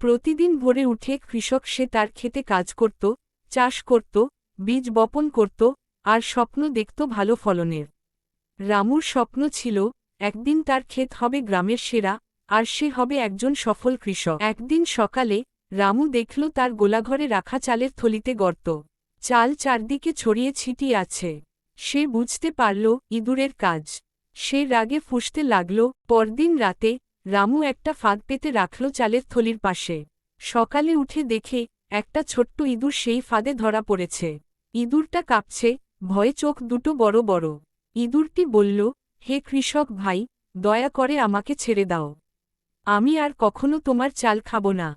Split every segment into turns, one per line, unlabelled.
প্রতিদিন ভোরে উঠে কৃষক সে তার খেতে কাজ করত, চাষ করত, বীজ বপন করত, আর স্বপ্ন দেখত ভালো ফলনের। রামুর স্বপ্ন ছিল, একদিন তার ক্ষেত হবে গ্রামের সেরা, আর সে হবে একজন সফল কৃষক। একদিন সকালে, রামু দেখল তার গোলাঘরে রাখা চালের থলিতে গর্ত। চাল চারদিকে ছড়িয়ে ছিটিয়ে আছে। সে বুঝতে পারল, ইঁদুরের কাজ। সে রাগে ফুসতে লাগল। পরদিন রাতে রামু একটা ফাঁদ পেতে রাখল চালের থলির পাশে। সকালে উঠে দেখে, একটা ছোট্ট ইঁদুর সেই ফাঁদে ধরা পড়েছে। ইঁদুরটা কাঁপছে, ভয়ে চোখ দুটো বড় বড়। ইঁদুরটি বলল, হে কৃষক ভাই, দয়া করে আমাকে ছেড়ে দাও। আমি আর কখনো তোমার চাল খাব না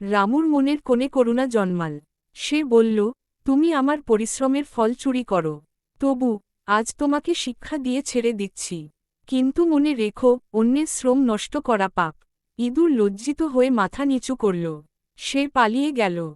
রামুর মনের কোণে করুণা জন্মাল। সে বলল, তুমি আমার পরিশ্রমের ফল চুরি করো। তবু, আজ তোমাকে শিক্ষা দিয়ে ছেড়ে দিচ্ছি। কিন্তু মনে রেখো, অন্যের শ্রম নষ্ট করা পাপ। ইঁদুর লজ্জিত হয়ে মাথা নিচু করল। সে পালিয়ে গেল।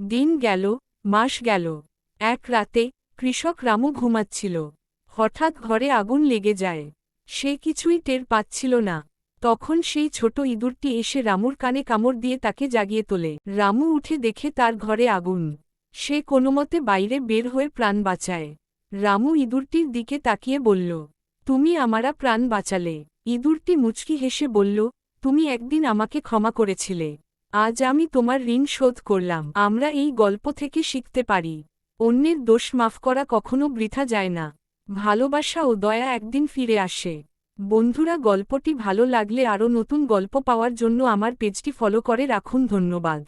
দিন গেল, মাস গেল। এক রাতে কৃষক রামু ঘুমাচ্ছিল। হঠাৎ ঘরে আগুন লেগে যায়। সে কিছুই টের পাচ্ছিল না। তখন সেই ছোট ইঁদুরটি এসে রামুর কানে কামড় দিয়ে তাকে জাগিয়ে তোলে। রামু উঠে দেখে তার ঘরে আগুন। সে কোনোমতে বাইরে বের হয়ে প্রাণ বাঁচায়। রামু ইঁদুরটির দিকে তাকিয়ে বলল তুমি আমারা প্রাণ বাঁচালে। ইঁদুরটি মুচকি হেসে বলল, তুমি একদিন আমাকে ক্ষমা করেছিলে। আজ আমি তোমার ঋণ শোধ করলাম। আমরা এই গল্প থেকে শিখতে পারি। অন্যের দোষ মাফ করা কখনো বৃথা যায় না। ভালোবাসা ও দয়া একদিন ফিরে আসে। বন্ধুরা, গল্পটি ভালো লাগলে আরও নতুন গল্প পাওয়ার জন্য আমার পেজটি ফলো করে রাখুন। ধন্যবাদ।